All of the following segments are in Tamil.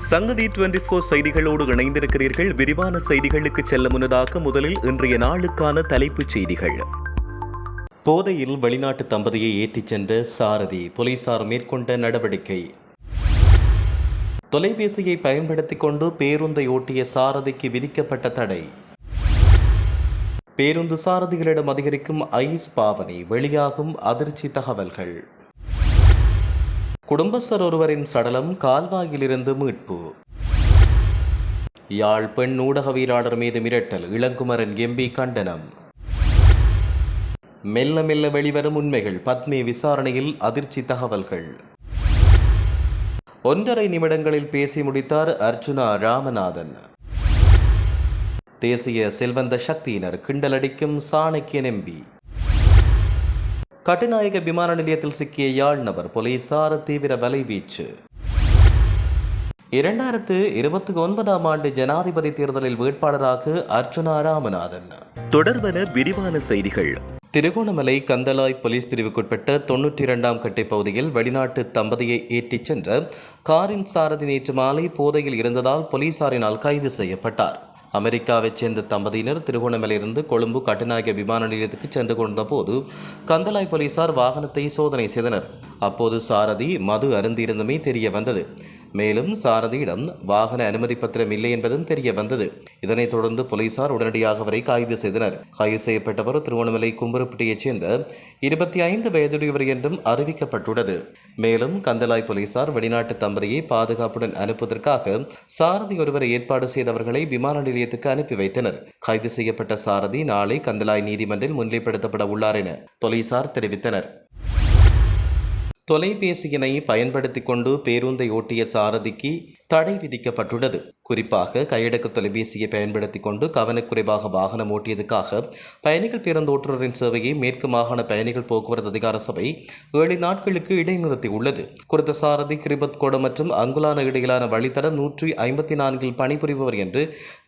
சங்கதி டுவெண்டி போர் செய்திகளோடு இணைந்திருக்கிறீர்கள். விரிவான செய்திகளுக்கு செல்ல முன்னதாக முதலில் இன்றைய நாளுக்கான தலைப்புச் செய்திகள். போதையில் வெளிநாட்டு தம்பதியை ஏற்றிச் சென்ற சாரதி போலீசார் மேற்கொண்ட நடவடிக்கை. தொலைபேசியை பயன்படுத்திக் கொண்டு பேருந்தை ஓட்டிய சாரதிக்கு விதிக்கப்பட்ட தடை. பேருந்து சாரதிகளிடம் அதிகரிக்கும் ஐஸ் பாவனை வெளியாகும் அதிர்ச்சி தகவல்கள். குடும்பஸ்தர் ஒருவரின் சடலம் கால்வாயிலிருந்து மீட்பு. யாழ் பெண் ஊடகவியலாளர் மீது மிரட்டல் இளங்குமரன் எம்பி கண்டனம். மெல்ல மெல்ல வெளிவரும் உண்மைகள் பத்மி விசாரணையில் அதிர்ச்சி தகவல்கள். ஒன்றரை நிமிடங்களில் பேசி முடித்தார் அர்ஜுனா ராமநாதன். தேசிய செல்வந்த சக்தியினர் கிண்டலடிக்கும் சாணக்கியன் எம்பி. கட்டுநாயக விமான நிலையத்தில் சிக்கிய யாழ் நபர் போலீசார் தீவிர வலைவீச்சு. இரண்டாயிரத்து இருபத்தி ஒன்பதாம் ஆண்டு ஜனாதிபதி தேர்தலில் வேட்பாளராக அர்ச்சுனா ராமநாதன். தொடர்பன விரிவான செய்திகள். திருகோணமலை கந்தலாய் போலீஸ் பிரிவுக்குட்பட்ட தொன்னூற்றி இரண்டாம் கட்டை பகுதியில் வெளிநாட்டு தம்பதியை ஏற்றிச் சென்ற காரின் சாரதி நேற்று மாலை போதையில் இருந்ததால் போலீசாரினால் கைது செய்யப்பட்டார். அமெரிக்காவைச் சேர்ந்த தம்பதியினர் திருகோணமலையிலிருந்து கொழும்பு கட்டுநாயக விமான நிலையத்துக்கு சென்று கொண்டபோது கந்தலாய் போலீசார் வாகனத்தை சோதனை செய்தனர். அப்போது சாரதி மது அருந்தியிருந்தமே தெரிய வந்தது. மேலும் சாரதியிடம் வாகன அனுமதி பத்திரம் இல்லை என்பதும் தெரிய வந்தது. இதனைத் தொடர்ந்து போலீசார் உடனடியாக அவரை கைது செய்தனர். கைது செய்யப்பட்டவர் திருவண்ணாமலை கும்பரப்பட்டியைச் சேர்ந்த இருபத்தி ஐந்து வயதுடையவர் என்றும் அறிவிக்கப்பட்டுள்ளது. மேலும் கந்தலாய் போலீசார் வெளிநாட்டு தம்பதியை பாதுகாப்புடன் அனுப்புவதற்காக சாரதி ஒருவரை ஏற்பாடு செய்தவர்களை விமான நிலையத்துக்கு அனுப்பி வைத்தனர். கைது செய்யப்பட்ட சாரதி நாளை கந்தலாய் நீதிமன்றில் முன்னிலைப்படுத்தப்பட உள்ளார் என போலீசார் தெரிவித்தனர். தொலைபேசியினை பயன்படுத்திக் கொண்டு பேருந்தை ஓட்டிய சாரதிக்கு தடை விதிக்கப்பட்டுள்ளது. குறிப்பாக கையடக்க தொலைபேசியை பயன்படுத்திக் கொண்டு கவனக்குறைவாக வாகனம் ஓட்டியதுக்காக பயணிகள் பேருந்து ஓட்டுநரின் சேவையை மேற்கு மாகாண பயணிகள் போக்குவரத்து அதிகார சபை ஏழு நாட்களுக்கு இடைநிறுத்தியுள்ளது குறித்த சாரதி கிரிபத் கோடு மற்றும் அங்குலான இடையிலான வழித்தடம் நூற்றி ஐம்பத்தி நான்கில் பணிபுரிபவர் என்று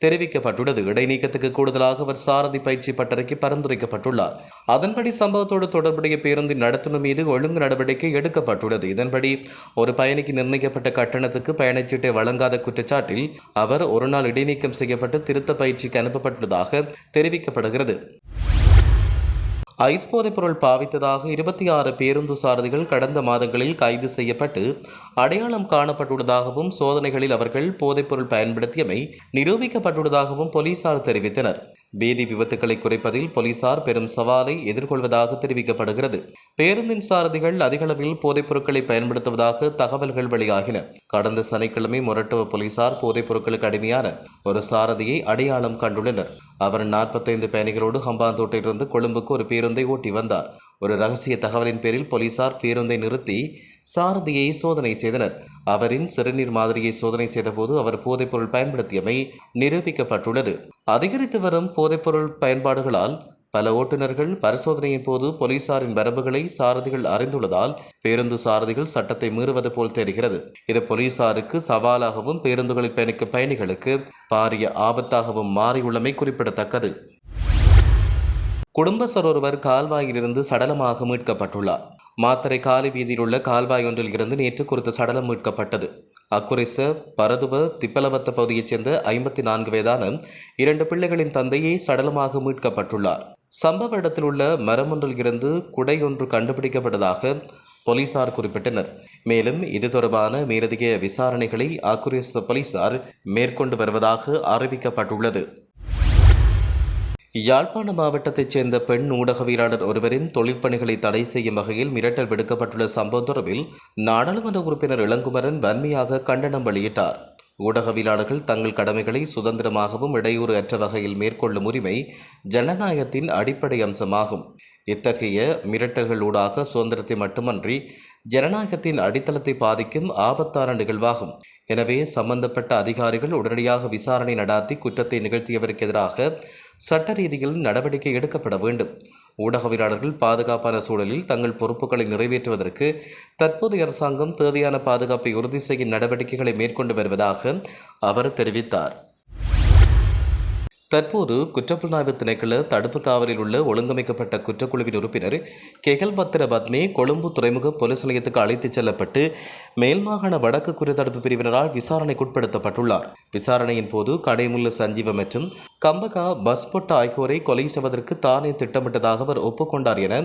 தெரிவிக்கப்பட்டுள்ளது. இடைநீக்கத்துக்கு கூடுதலாக அவர் சாரதி பயிற்சி பட்டறைக்கு பரிந்துரைக்கப்பட்டுள்ளார். அதன்படி சம்பவத்தோடு தொடர்புடைய பேருந்தின் நடத்துனர் மீது ஒழுங்கு நடவடிக்கை எடுக்கப்பட்டுள்ளது. இதன்படி ஒரு பயணிக்கு நிர்ணயிக்கப்பட்ட கட்டணத்துக்கு பயணச்சீட்டை வழங்காத குற்றச்சாட்டில் அவர் ஒருநாள் இடைநீக்கம் செய்யப்பட்டு திருத்த பயிற்சிக்கு அனுப்பப்பட்டுள்ளதாக தெரிவிக்கப்படுகிறது. ஐஸ் போதைப்பொருள் பாவித்ததாக இருபத்தி ஆறு பேருந்து சாரதிகள் கடந்த மாதங்களில் கைது செய்யப்பட்டு அடையாளம் காணப்பட்டுள்ளதாகவும் சோதனைகளில் அவர்கள் போதைப்பொருள் பயன்படுத்தியமை நிரூபிக்கப்பட்டுள்ளதாகவும் போலீசார் தெரிவித்தனர். வீதி விபத்துக்களை குறைப்பதில் போலீசார் பெரும் சவாலை எதிர்கொள்வதாக தெரிவிக்கப்படுகிறது. பேருந்தின் சாரதிகள் அதிகளவில் போதைப் பொருட்களை பயன்படுத்துவதாக தகவல்கள் வெளியாகின. கடந்த சனிக்கிழமை மொரட்டுவ போலீசார் போதைப் பொருட்களுக்கு அடிமையான ஒரு சாரதியை அடையாளம் கண்டுள்ளனர். அவர் நாற்பத்தைந்து பயணிகளோடு ஹம்பாந்தோட்டிலிருந்து கொழும்புக்கு ஒரு பேருந்தை ஓட்டி வந்தார். ஒரு ரகசிய தகவலின் பேரில் போலீசார் பேருந்தை நிறுத்தி சாரதியை சோதனை செய்தனர். அவரின் சிறுநீர் மாதிரியை சோதனை செய்தபோது அவர் போதைப்பொருள் பயன்படுத்தியமை நிரூபிக்கப்பட்டுள்ளது. அதிகரித்து வரும் போதைப்பொருள் பயன்பாடுகளால் பல ஓட்டுநர்கள் பரிசோதனையின் போது போலீசாரின் வரம்புகளை சாரதிகள் அறிந்துள்ளதால் பேருந்து சாரதிகள் சட்டத்தை மீறுவது போல் தெரிகிறது. இது போலீசாருக்கு சவாலாகவும் பேருந்துகளில் பயணிக்கும் பயணிகளுக்கு பாரிய ஆபத்தாகவும் மாறியுள்ளமை குறிப்பிடத்தக்கது. குடும்பஸ்தர் ஒருவர் கால்வாயிலிருந்து சடலமாக மீட்கப்பட்டுள்ளார். மாத்தரை காலி வீதியில் உள்ள கால்வாய் ஒன்றில் இருந்து நேற்று குறித்த சடலம் மீட்கப்பட்டது. அக்குரிச பரதுவ திப்பலவத்த பகுதியைச் சேர்ந்த ஐம்பத்தி நான்கு வயதான இரண்டு பிள்ளைகளின் தந்தையே சடலமாக மீட்கப்பட்டுள்ளார். சம்பவ இடத்தில் உள்ள மரமொன்றில் இருந்து குடை ஒன்று கண்டுபிடிக்கப்பட்டதாக போலீசார் குறிப்பிட்டனர். மேலும் இது தொடர்பான மேலதிக விசாரணைகளை ஆக்குரேஸ்த போலீசார் மேற்கொண்டு வருவதாக அறிவிக்கப்பட்டுள்ளது. யாழ்ப்பாண மாவட்டத்தைச் சேர்ந்த பெண் ஊடகவியலாளர் ஒருவரின் தொழிற்பணிகளை தடை செய்யும் வகையில் மிரட்டல் விடுக்கப்பட்டுள்ள சம்பவம் தொடர்பில் நாடாளுமன்ற உறுப்பினர் இளங்குமரன் வன்மையாக கண்டனம் வெளியிட்டார். ஊடகவியலாளர்கள் தங்கள் கடமைகளை சுதந்திரமாகவும் இடையூறு அற்ற வகையில் மேற்கொள்ளும் உரிமை ஜனநாயகத்தின் அடிப்படை அம்சமாகும். இத்தகைய மிரட்டல்களூடாக சுதந்திரத்தை மட்டுமன்றி ஜனநாயகத்தின் அடித்தளத்தை பாதிக்கும் ஆபத்தான நிகழ்வாகும். எனவே சம்பந்தப்பட்ட அதிகாரிகள் உடனடியாக விசாரணை நடாத்தி குற்றத்தை நிகழ்த்தியவருக்கு எதிராக சட்ட ரீதியில் நடவடிக்கை எடுக்கப்பட வேண்டும். ஊடகவியலாளர்கள் பாதுகாப்பான சூழலில் தங்கள் பொறுப்புகளை நிறைவேற்றுவதற்கு தற்போதைய அரசாங்கம் தேவையான பாதுகாப்பை உறுதி செய்யும் நடவடிக்கைகளை மேற்கொண்டு வருவதாக அவர் தெரிவித்தார். தற்போது குற்றப்புலனாய்வு திணைக்கள தடுப்பு காவலில் உள்ள ஒழுங்கமைக்கப்பட்ட குற்றக்குழுவின் உறுப்பினர் கெகல் பத்திர பத்மி கொழும்பு துறைமுக போலீஸ் நிலையத்துக்கு அழைத்துச் செல்லப்பட்டு மேல்மாகாண வடக்கு குற்றத்தடுப்பு பிரிவினரால் விசாரணைக்குட்படுத்தப்பட்டுள்ளார். விசாரணையின் போது கடைமுல்ல சஞ்சீவ மற்றும் கம்பகா பஸ்பொட்ட ஆகியோரை கொலை செய்வதற்கு தானே திட்டமிட்டதாக அவர் ஒப்புக்கொண்டார் என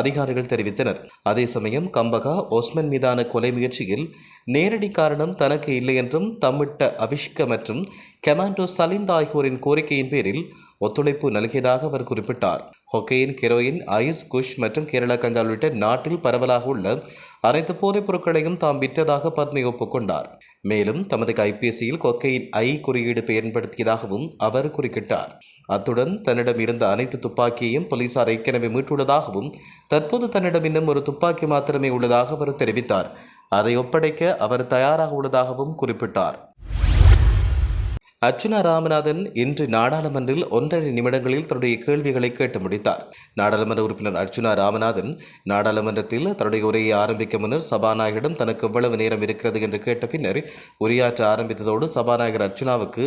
அதிகாரிகள் தெரிவித்தனர். அதே சமயம் கம்பகா ஒஸ்மன் மீதான கொலை முயற்சியில் நேரடி காரணம் தனக்கு இல்லை என்றும் தம்மிட்ட அவிஷ்க மற்றும் கமாண்டோ சலிந்த் ஆகியோரின் கோரிக்கையின் பேரில் ஒத்துழைப்பு நல்கியதாக அவர் குறிப்பிட்டார். ஹொக்கெயின் கெரோயின் ஐஸ் குஷ் மற்றும் கேரள கஞ்சா உள்ளிட்ட நாட்டில் பரவலாக உள்ள அனைத்து போதைப் பொருட்களையும் தாம் விற்றதாக பத்மி ஒப்புக்கொண்டார் மேலும் தமது கைபேசியில் கொக்கையின் ஐ குறியீடு பயன்படுத்தியதாகவும் அவர் குறிக்கிட்டார் அத்துடன் தன்னிடம் இருந்த அனைத்து துப்பாக்கியையும் போலீசார் ஏற்கனவே மீட்டுள்ளதாகவும் தற்போது தன்னிடம் இன்னும் ஒரு துப்பாக்கி மாத்திரமே உள்ளதாக அவர் தெரிவித்தார். அதை ஒப்படைக்க அவர் தயாராக உள்ளதாகவும் குறிப்பிட்டார். அர்ச்சுனா ராமநாதன் இன்று நாடாளுமன்றில் ஒன்றரை நிமிடங்களில் தன்னுடைய கேள்விகளை கேட்டு முடித்தார். நாடாளுமன்ற உறுப்பினர் அர்ச்சுனா ராமநாதன் நாடாளுமன்றத்தில் தன்னுடைய உரையை ஆரம்பிக்க முன்னர் சபாநாயகரிடம் தனக்கு எவ்வளவு நேரம் இருக்கிறது என்று கேட்ட பின்னர் உரையாற்ற ஆரம்பித்ததோடு சபாநாயகர் அர்ச்சுனாவுக்கு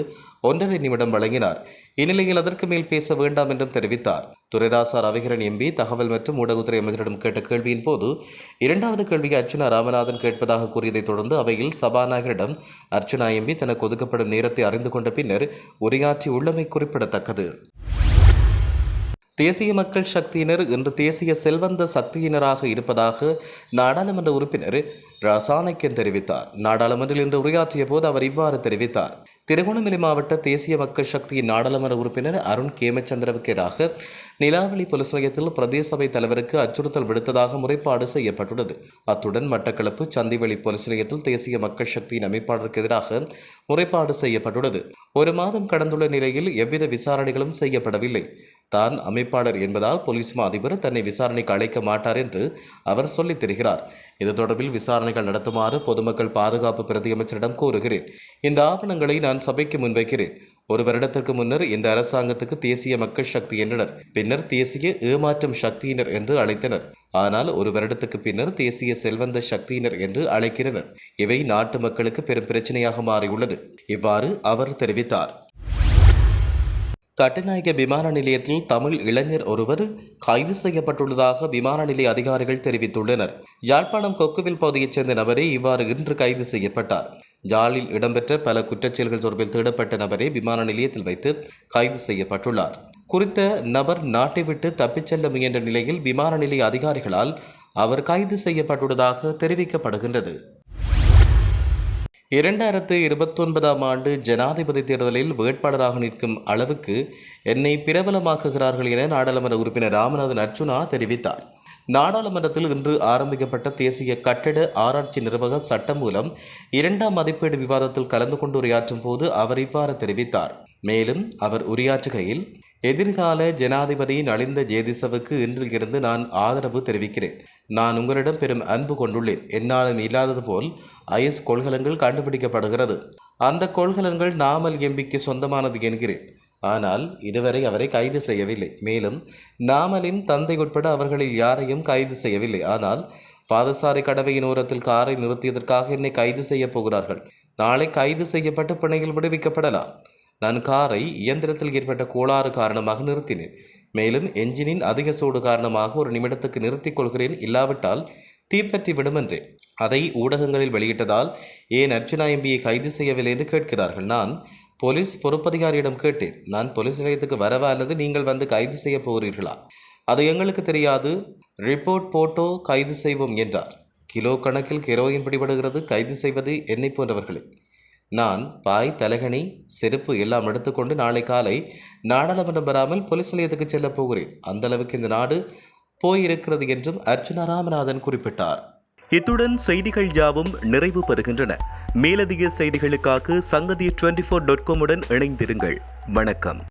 ஒன்றரை நிமிடம் வழங்கினார். இந்நிலையில் அதற்கு மேல் பேச வேண்டாம் என்றும் தெரிவித்தார். துரைராசா ரவிகரன் எம்பி தகவல் மற்றும் ஊடகத்துறை அமைச்சரிடம் கேட்ட கேள்வியின் போது இரண்டாவது கேள்வியை அர்ச்சுனா ராமநாதன் கேட்பதாக கூறியதைத் தொடர்ந்து அவையில் சபாநாயகரிடம் அர்ச்சுனா எம்பி தனக்கு ஒதுக்கப்படும் நேரத்தை அறிந்து கொண்ட பின்னர் உரையாற்றி உள்ளமை குறிப்பிடத்தக்கது. தேசிய மக்கள் சக்தியினர் இன்று தேசிய செல்வந்த சக்தியினராக இருப்பதாக நாடாளுமன்ற உறுப்பினர் ரசானைக்கன் தெரிவித்தார். நாடாளுமன்றில் இன்று உரையாற்றிய போது அவர் இவ்வாறு தெரிவித்தார். திருகோணமலை மாவட்ட தேசிய மக்கள் சக்தியின் நாடாளுமன்ற உறுப்பினர் அருண் கேமச்சந்திரவுக்கு எதிராக நிலாவளி போலீஸ் நிலையத்தில் பிரதேச சபை தலைவருக்கு அச்சுறுத்தல் விடுத்ததாக முறைப்பாடு செய்யப்பட்டுள்ளது. அத்துடன் மட்டக்களப்பு சந்திவெளி போலீஸ் நிலையத்தில் தேசிய மக்கள் சக்தியின் அமைப்பாளருக்கு எதிராக முறைப்பாடு செய்யப்பட்டுள்ளது. ஒரு மாதம் கடந்துள்ள நிலையில் எவ்வித விசாரணைகளும் செய்யப்படவில்லை. தான் அமைப்பாளர் என்பதால் போலீஸ் மா அதிபர் தன்னை விசாரணைக்கு அழைக்க மாட்டார் என்று அவர் சொல்லித் தெரிகிறார். இது தொடர்பில் விசாரணைகள் நடத்துமாறு பொதுமக்கள் பாதுகாப்பு பிரதியமைச்சரிடம் கூறுகிறேன் இந்த ஆவணங்களை நான் சபைக்கு முன்வைக்கிறேன். ஒரு வருடத்திற்கு முன்னர் இந்த அரசாங்கத்துக்கு தேசிய மக்கள் சக்தி என்றனர். பின்னர் தேசிய ஏமாற்றம் சக்தியினர் என்று அழைத்தனர். ஆனால் ஒரு வருடத்துக்கு பின்னர் தேசிய செல்வந்த சக்தியினர் என்று அழைக்கிறனர். இவை நாட்டு மக்களுக்கு பெரும் பிரச்சனையாக மாறியுள்ளது. இவ்வாறு அவர் தெரிவித்தார். கட்டுநாயக விமான நிலையத்தில் தமிழ் இளைஞர் ஒருவர் கைது செய்யப்பட்டுள்ளதாக விமான நிலைய அதிகாரிகள் தெரிவித்துள்ளனர். யாழ்ப்பாணம் கொக்குவில் பகுதியைச் சேர்ந்த நபரே இவ்வாறு இன்று கைது செய்யப்பட்டார். யாழில் இடம்பெற்ற பல குற்றச்செயல்கள் தொடர்பில் தேடப்பட்ட நபரே விமான நிலையத்தில் வைத்து கைது செய்யப்பட்டுள்ளார். குறித்த நபர் நாட்டை விட்டு தப்பிச் செல்ல முயன்ற நிலையில் விமான நிலைய அதிகாரிகளால் அவர் கைது செய்யப்பட்டுள்ளதாக தெரிவிக்கப்படுகின்றது. இரண்டாயிரத்து இருபத்தொன்பதாம் ஆண்டு ஜனாதிபதி தேர்தலில் வேட்பாளராக நிற்கும் அளவுக்கு என்னை பிரபலமாக்குகிறார்கள் என நாடாளுமன்ற உறுப்பினர் ராமநாதன் அர்ச்சுனா தெரிவித்தார். நாடாளுமன்றத்தில் இன்று ஆரம்பிக்கப்பட்ட தேசிய கட்டட ஆராய்ச்சி நிர்வாக சட்டம் மூலம் இரண்டாம் மதிப்பீடு விவாதத்தில் கலந்து கொண்டு உரையாற்றும் போது அவர் இவ்வாறு தெரிவித்தார். மேலும் அவர் உரையாற்றுகையில் எதிர்கால ஜனாதிபதி நலிந்த ஜேதிசவுக்கு இன்றில் இருந்து நான் ஆதரவு தெரிவிக்கிறேன். நான் உங்களிடம் பெரும் அன்பு கொண்டுள்ளேன். என்னாலும் இல்லாதது போல் ஐஎஸ் கொள்கலங்கள் கண்டுபிடிக்கப்படுகிறது. அந்த கொள்கலன்கள் நாமல் எம்பிக்கு சொந்தமானது என்கிறேன். ஆனால் இதுவரை அவரை கைது செய்யவில்லை. மேலும் நாமலின் தந்தை உட்பட அவர்களில் யாரையும் கைது செய்யவில்லை. ஆனால் பாதசாரி கடவையின் ஓரத்தில் காரை நிறுத்தியதற்காக என்னை கைது செய்யப் போகிறார்கள். நாளை கைது செய்யப்பட்டு பிணையில் விடுவிக்கப்படலாம். நான் காரை இயந்திரத்தில் ஏற்பட்ட கோளாறு காரணமாக நிறுத்தினேன். மேலும் என்ஜினின் அதிக சூடு காரணமாக ஒரு நிமிடத்துக்கு நிறுத்திக் கொள்கிறேன் இல்லாவிட்டால் தீப்பற்றி விடுமென்றேன் அதை ஊடகங்களில் வெளியிட்டதால் ஏன் அர்ச்சனா எம்பியை கைது செய்யவில்லை என்று கேட்கிறார்கள். நான் போலீஸ் பொறுப்பதிகாரியிடம் கேட்டேன். நான் போலீஸ் நிலையத்துக்கு வரவா அல்லது நீங்கள் வந்து கைது செய்ய போகிறீர்களா? அது எங்களுக்கு தெரியாது. ரிப்போர்ட் போட்டோ கைது செய்வோம் என்றார். கிலோ கணக்கில் ஹெரோயின் பிடிபடுகிறது. கைது செய்வது என்னை போன்றவர்களே. நான் பாய் தலகணி செருப்பு எல்லாம் எடுத்துக்கொண்டு நாளை காலை நாடாளுமன்றம் வராமல் போலீஸ் நிலையத்துக்கு செல்லப் போகிறேன். அந்த அளவுக்கு இந்த நாடு போயிருக்கிறது என்றும் அர்ச்சுனா ராமநாதன் குறிப்பிட்டார். இத்துடன் செய்திகள் யாவும் நிறைவு பெறுகின்றன. மேலதிக செய்திகளுக்காக சங்கதி டுவெண்ட்டி ஃபோர் டாட் காமுடன் இணைந்திருங்கள். வணக்கம்.